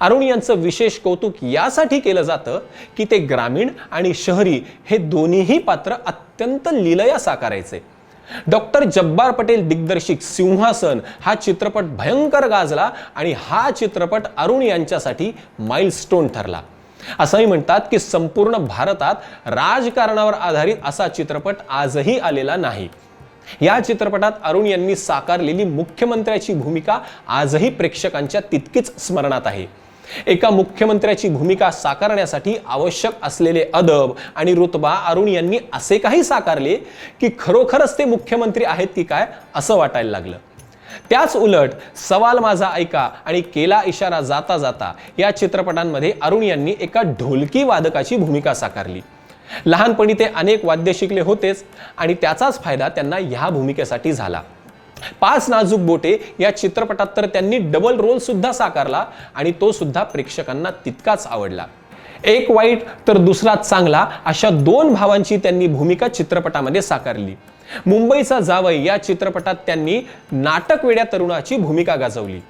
अरुण यांचं विशेष कौतुक यासाठी केलं जातं की ते ग्रामीण आणि शहरी हे दोन्हीही पात्र अत्यंत लीलया साकारायचे. डॉक्टर जब्बार पटेल दिग्दर्शित सिंहासन हा चित्रपट भयंकर गाजला आणि हा चित्रपट अरुण यांच्यासाठी माइलस्टोन ठरला. असंही म्हणतात की संपूर्ण भारतात राजकारणावर आधारित असा चित्रपट आजही आलेला नाही. या चित्रपटात अरुण यांनी साकारलेली मुख्यमंत्र्याची भूमिका आजही प्रेक्षकांच्या तितकीच स्मरणात आहे. एका मुख्यमंत्र्याची भूमिका साकारण्यासाठी आवश्यक असलेले अदब आणि रुतबा अरुण यांनी असे काही साकारले की खरोखरच ते मुख्यमंत्री आहेत की काय असं वाटायला लागलं. त्याच उलट सवाल माझा ऐका आणि केला इशारा जाता जाता या चित्रपटांमध्ये अरुण यांनी एका ढोलकी वादकाची भूमिका साकारली. लहानपणी ते अनेक वाद्य शिकले होतेच आणि त्याचाच फायदा त्यांना ह्या भूमिकेसाठी झाला. पाच नाजूक बोटे या चित्रपटात तर त्यांनी डबल रोल सुद्धा साकारला आणि तो सुद्धा प्रेक्षकांना तितकाच आवडला. एक वाईट तर दुसरा चांगला अशा दोन भावांची त्यांनी भूमिका चित्रपटामध्ये साकारली. मुंबईचा जावई या चित्रपटात त्यांनी नाटक वेड्या तरुणाची भूमिका गाजवली.